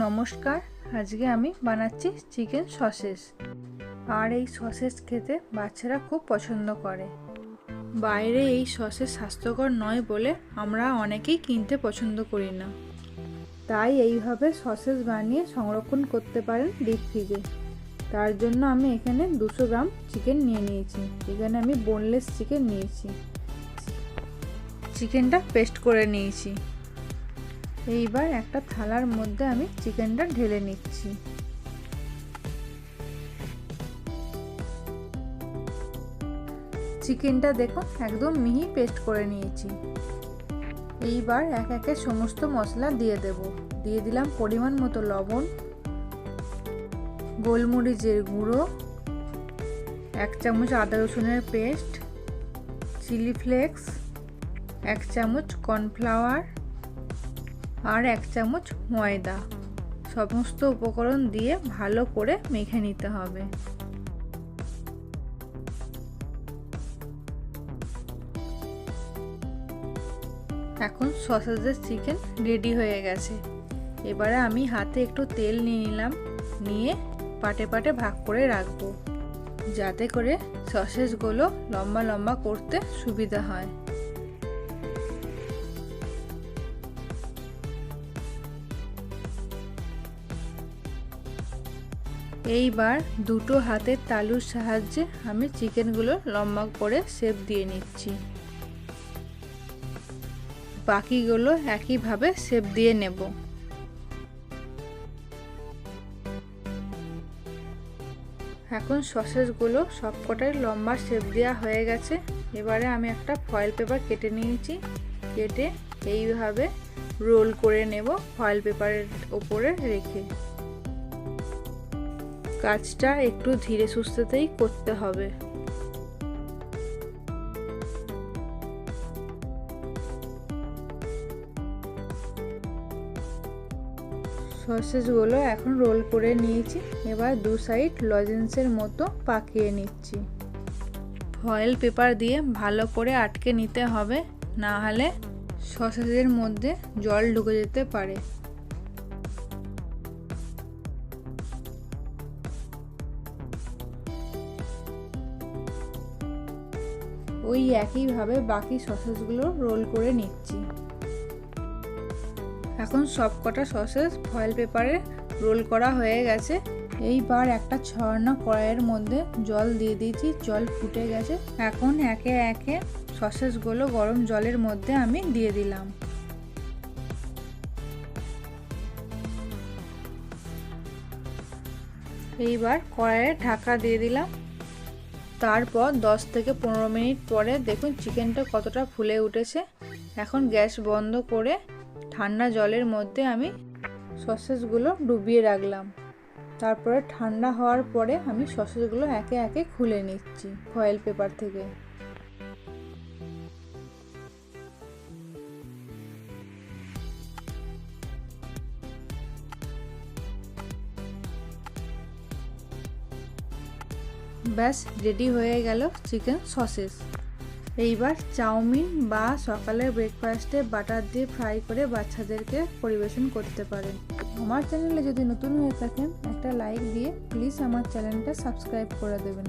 নমস্কার, আজকে আমি বানাচ্ছি চিকেন সসেস। আর এই সসেস খেতে বাচ্চারা খুব পছন্দ করে। বাইরে এই সসেস স্বাস্থ্যকর নয় বলে আমরা অনেকেই কিনতে পছন্দ করি না। তাই এইভাবে সসেস বানিয়ে সংরক্ষণ করতে পারেন ডিপ ফ্রিজে তার জন্য আমি এখানে দুশো গ্রাম চিকেন নিয়ে নিয়েছি। এখানে আমি বোনলেস চিকেন নিয়েছি। চিকেনটা পেস্ট করে নিয়েছি। এইবার একটা থালার মধ্যে আমি চিকেনটা ঢেলে নিচ্ছি। চিকেনটা দেখো, একদম মিহি পেস্ট করে নিয়েছি। এইবার এক একে সমস্ত মশলা দিয়ে দেব। দিয়ে দিলাম পরিমাণ মতো লবণ, গোলমরিচের গুঁড়ো, এক চামচ আদা রসুনের পেস্ট, চিলি ফ্লেক্স, এক চামচ কর্নফ্লাওয়ার আর এক চামচ ময়দা। সমস্ত উপকরণ দিয়ে ভালো করে মেখে নিতে হবে। এখন সসেজের চিকেন রেডি হয়ে গেছে। এবারে আমি হাতে একটু তেল নিয়ে নিলাম। নিয়ে পাটে পাটে ভাগ করে রাখব। যাতে করে সসেজগুলো লম্বা লম্বা করতে সুবিধা হয়। এইবার দুটো হাতের তালুর সাহায্যে আমি চিকেনগুলো লম্বা করে শেপ দিয়ে নিচ্ছি। বাকিগুলো একইভাবে শেপ দিয়ে নেব। এখন সসেসগুলো সবকটাই লম্বা শেপ দেওয়া হয়ে গেছে। এবারে আমি একটা ফয়েল পেপার কেটে নিয়েছি। কেটে এইভাবে রোল করে নেব ফয়েল পেপারের ওপরে রেখে। কাজটা একটু ধীরে সুস্থতেই করতে হবে। সসেসগুলো এখন রোল করে নিয়েছি, এবার দু সাইড লজেন্সের মতো পাকিয়ে নিচ্ছি। ফয়েল পেপার দিয়ে ভালো করে আটকে নিতে হবে, না হলে সসেসের মধ্যে জল ঢুকে যেতে পারে। ওই একইভাবে বাকি সসেসগুলো রোল করে নিচ্ছি। এখন সব কটা সসেস ফয়েল পেপারে রোল করা হয়ে গেছে। এইবার একটা ছড়ানো কড়াইয়ের মধ্যে জল দিয়ে দিয়েছি, জল ফুটে গেছে। এখন একে একে সসেসগুলো গরম জলের মধ্যে আমি দিয়ে দিলাম। এইবার কড়াইয়ে ঢাকা দিয়ে দিলাম। তারপর 10 থেকে পনেরো মিনিট পরে দেখুন চিকেনটা কতটা ফুলে উঠেছে। এখন গ্যাস বন্ধ করে ঠান্ডা জলের মধ্যে আমি সসেসগুলো ডুবিয়ে রাখলাম। তারপরে ঠান্ডা হওয়ার পরে আমি সসেসগুলো একে একে খুলে নিচ্ছি ফয়েল পেপার থেকে। ব্যাস রেডি হয়ে গেল চিকেন সসেস এইবার চাউমিন বা সকালের ব্রেকফাস্টে বাটার দিয়ে ফ্রাই করে বাচ্চাদেরকে পরিবেশন করতে পারেন। আমার চ্যানেলে যদি নতুন হয়ে থাকেন, একটা লাইক দিয়ে প্লিজ আমার চ্যানেলটা সাবস্ক্রাইব করে দেবেন।